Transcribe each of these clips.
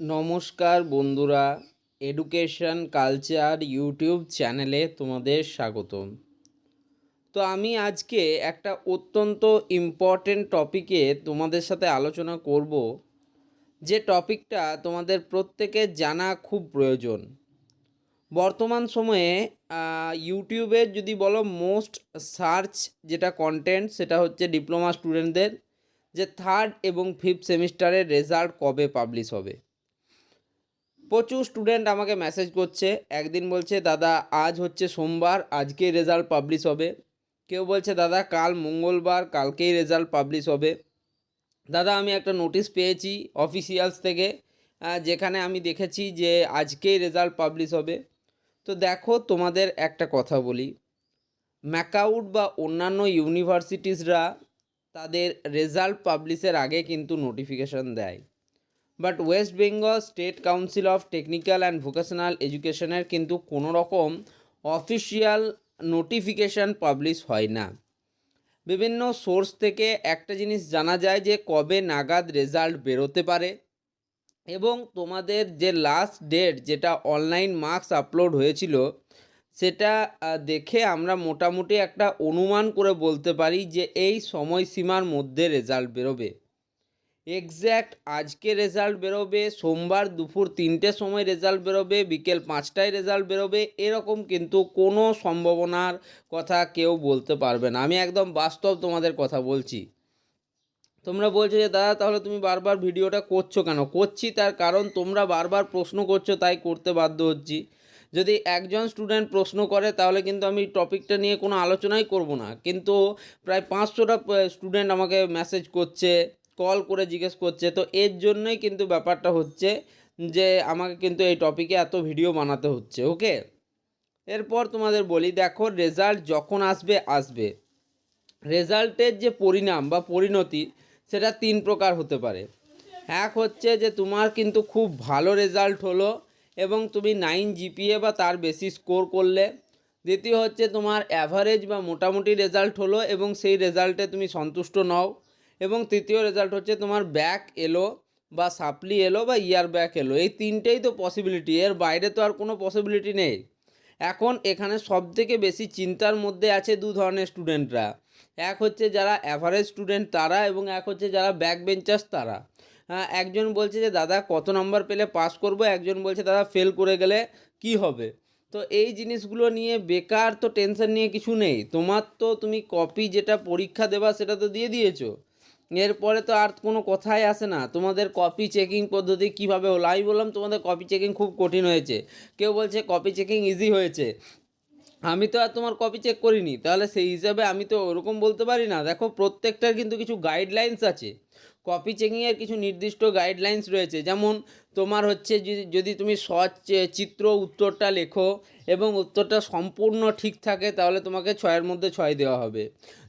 নমস্কার বন্ধুরা education culture YouTube চ্যানেলে তোমাদের স্বাগতম। তো আমি আজকে একটা অত্যন্ত ইম্পর্টেন্ট টপিকে তোমাদের সাথে আলোচনা করব, যে টপিকটা তোমাদের প্রত্যেকের জানা খুব প্রয়োজন। বর্তমান সময়ে ইউটিউবের যদি বলো মোস্ট সার্চ যেটা কন্টেন্ট সেটা হচ্ছে ডিপ্লোমা স্টুডেন্টদের যে থার্ড এবং ফিফথ সেমিস্টারের রেজাল্ট কবে পাবলিশ হবে। প্রচুর স্টুডেন্ট আমাকে মেসেজ করছে। একদিন বলছে, দাদা, আজ হচ্ছে সোমবার, আজকেই রেজাল্ট পাবলিশ হবে। কেউ বলছে, দাদা, কাল মঙ্গলবার, কালকেই রেজাল্ট পাবলিশ হবে। দাদা, আমি একটা নোটিশ পেয়েছি অফিসিয়ালস থেকে যেখানে আমি দেখেছি যে আজকেই রেজাল্ট পাবলিশ হবে। তো দেখো, তোমাদের একটা কথা বলি। ম্যাকাউট বা অন্যান্য ইউনিভার্সিটিসরা তাদের রেজাল্ট পাবলিশের আগে কিন্তু নোটিফিকেশন দেয়। But West Bengal State Council of Technical and Vocational এডুকেশনের কিন্তু কোনো রকম অফিসিয়াল নোটিফিকেশান পাবলিশ হয় না। বিভিন্ন সোর্স থেকে একটা জিনিস জানা যায় যে কবে নাগাদ রেজাল্ট বেরোতে পারে এবং তোমাদের যে লাস্ট ডেট যেটা অনলাইন মার্কস আপলোড হয়েছিল, সেটা দেখে আমরা মোটামুটি একটা অনুমান করে বলতে পারি যে এই সময়সীমার মধ্যে রেজাল্ট বেরোবে। এক্স্যাক্ট আজকে রেজাল্ট বেরোবে, সোমবার দুপুর তিনটের সময় রেজাল্ট বেরোবে, বিকেল পাঁচটায় রেজাল্ট বেরোবে, এরকম কিন্তু কোনো সম্ভাবনার কথা কেউ বলতে পারবে না। আমি একদম বাস্তব তোমাদের কথা বলছি। তোমরা বলছো যে, দাদা, তাহলে তুমি বারবার ভিডিওটা করছ কেন? করছি তার কারণ তোমরা বারবার প্রশ্ন করছ, তাই করতে বাধ্য হচ্ছি। যদি একজন স্টুডেন্ট প্রশ্ন করে, তাহলে কিন্তু আমি টপিকটা নিয়ে কোনো আলোচনাই করব না। কিন্তু প্রায় পাঁচশোটা স্টুডেন্ট আমাকে মেসেজ করছে। কল করে জিজ্ঞেস করছে। তো এর জন্যই কিন্তু ব্যাপারটা হচ্ছে যে, আমাকে কিন্তু এই টপিকে এত ভিডিও বানাতে হচ্ছে ওকে এরপর তোমাদের বলি, দেখো রেজাল্ট যখন আসবে আসবে। রেজাল্টের যে পরিণাম বা পরিণতি, সেটা তিন প্রকার হতে পারে। এক হচ্ছে যে, তোমার কিন্তু খুব ভালো রেজাল্ট হলো এবং তুমি নাইন জিপিএ বা তার বেশি স্কোর করলে। দ্বিতীয় হচ্ছে তোমার অ্যাভারেজ বা মোটামুটি রেজাল্ট হলো এবং সেই রেজাল্টে তুমি সন্তুষ্ট নও। এবং তৃতীয় রেজাল্ট হচ্ছে তোমার ব্যাক এলো বা সাপ্লি এলো বা ইয়ার ব্যাক এলো। এই তিনটেই তো পসিবিলিটি এর বাইরে তো আর কোনো পসিবিলিটি নেই। এখন এখানে সব থেকে বেশি চিন্তার মধ্যে আছে দু ধরনের স্টুডেন্টরা এক হচ্ছে যারা অ্যাভারেজ স্টুডেন্ট তারা এবং এক হচ্ছে যারা ব্যাক বেঞ্চার্স তারা। হ্যাঁ একজন বলছে যে, দাদা, কত নম্বর পেলে পাস করব? একজন বলছে, দাদা ফেল করে গেলে কি হবে? তো এই জিনিসগুলো নিয়ে বেকার তো টেনশন নিয়ে কিছু নেই। তোমার তো তুমি কপি যেটা পরীক্ষা দেবা সেটা তো দিয়ে দিয়েছ। এরপরে তো আর কোনো কথাই আসে না। তোমাদের কপি চেকিং পদ্ধতি কীভাবে হলো? আমি বললাম, তোমাদের কপি চেকিং খুব কঠিন হয়েছে। কেউ বলছে কপি চেকিং ইজি হয়েছে। আমি তো আর তোমার কপি চেক করিনি। তাহলে সেই হিসাবে আমি তো ওরকম বলতে পারি না। দেখো, প্রত্যেকটার কিন্তু কিছু গাইডলাইন্স আছে। কপি চেকিংয়ের কিছু নির্দিষ্ট গাইডলাইন্স রয়েছে। যেমন তোমার হচ্ছে যদি তুমি সচ চিত্র উত্তরটা লেখো এবং উত্তরটা সম্পূর্ণ ঠিক থাকে, তাহলে তোমাকে ছয়ের মধ্যে ছয় দেওয়া হবে।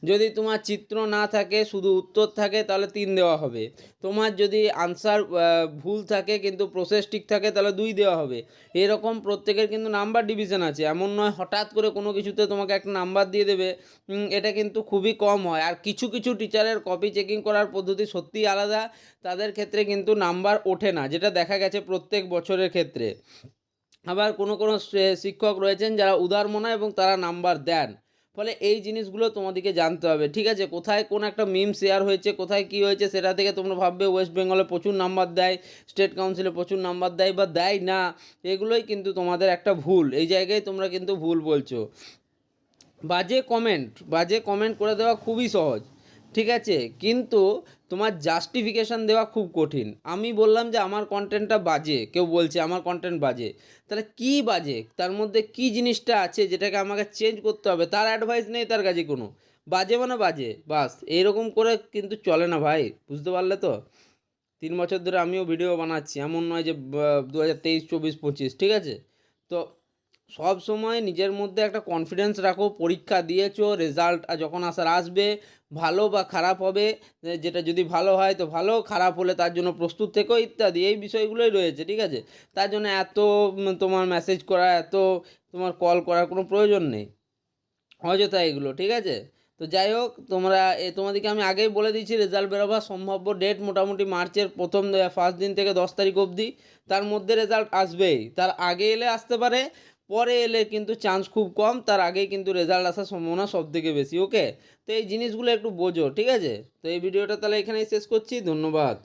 যদি তোমার চিত্র না থাকে, শুধু উত্তর থাকে, তাহলে তিন দেওয়া হবে। তোমার যদি আনসার ভুল থাকে, কিন্তু প্রসেস ঠিক থাকে, তাহলে দুই দেওয়া হবে। এরকম প্রত্যেকের কিন্তু নাম্বার ডিভিশন আছে। এমন নয়, হঠাৎ করে কোনো কিছুতে তোমাকে একটা নাম্বার দিয়ে দেবে এটা কিন্তু খুবই কম হয়। আর কিছু কিছু টিচারের কপি চেকিং করার পদ্ধতি সত্যিই আলাদা। তাদের ক্ষেত্রে কিন্তু নাম্বার ওঠে না, যেটা দেখা গেছে প্রত্যেক বছরের ক্ষেত্রে। আবার কোনো কোনো শিক্ষক রয়েছেন যারা উদারমনা এবং তারা নাম্বার দেন। ফলে এই জিনিসগুলো তোমাদেরকে জানতে হবে, ঠিক আছে? কোথায় কোন একটা মিম শেয়ার হয়েছে, কোথায় কি হয়েছে সেটা থেকে তোমরা ভাববে ওয়েস্ট বেঙ্গলে প্রচুর নাম্বার দেয় স্টেট কাউন্সিলে প্রচুর নাম্বার দেয় বা দেয় না, এগুলোই কিন্তু তোমাদের একটা ভুল, এই জায়গায় তোমরা কিন্তু ভুল বলছো। বাজে কমেন্ট বাজে কমেন্ট করে দেওয়া খুবই সহজ। ঠিক আছে? কিন্তু তোমার জাস্টিফিকেশান দেওয়া খুব কঠিন। আমি বললাম যে আমার কন্টেন্টটা বাজে, কেউ বলছে আমার কন্টেন্ট বাজে। তাহলে কি বাজে? তার মধ্যে কি জিনিসটা আছে যেটাকে আমাকে চেঞ্জ করতে হবে? তার অ্যাডভাইস নেই তার কাছে কোনো। বাজে মানে বাজে, বাস। এইরকম করে কিন্তু চলে না ভাই, বুঝতে পারলে তো? তিন বছর ধরে আমিও ভিডিও বানাচ্ছি, এমন নয় যে দু হাজার তেইশ, চব্বিশ, পঁচিশ, ঠিক আছে? তো সব সময় নিজের মধ্যে একটা কনফিডেন্স রাখো, পরীক্ষা দিয়েছ রেজাল্ট যখন আসার আসবে, ভালো বা খারাপ হবে যেটা যদি ভালো হয় তো ভালো, খারাপ হলে তার জন্য প্রস্তুত থেকো, ইত্যাদি, এই বিষয়গুলোই রয়েছে, ঠিক আছে? তার জন্য এত তোমার মেসেজ করা, এত তোমার কল করার কোনো প্রয়োজন নেই। অযথা এগুলো, ঠিক আছে? তো যাই হোক, তোমরা এ তোমাদেরকে আমি আগেই বলে দিয়েছি রেজাল্ট বেরোবার সম্ভাব্য ডেট মোটামুটি মার্চের প্রথম ফার্স্ট দিন থেকে দশ তারিখ অবধি। তার মধ্যে রেজাল্ট আসবেই। তার আগে এলে আসতে পারে পরে এলে কিন্তু চান্স খুব কম, তার আগেই কিন্তু রেজাল্ট আসার সম্ভাবনা সব থেকে বেশি ওকে তো এই জিনিসগুলো একটু বোঝো, ঠিক আছে? তো এই ভিডিওটা তাহলে এখানেই শেষ করছি, ধন্যবাদ।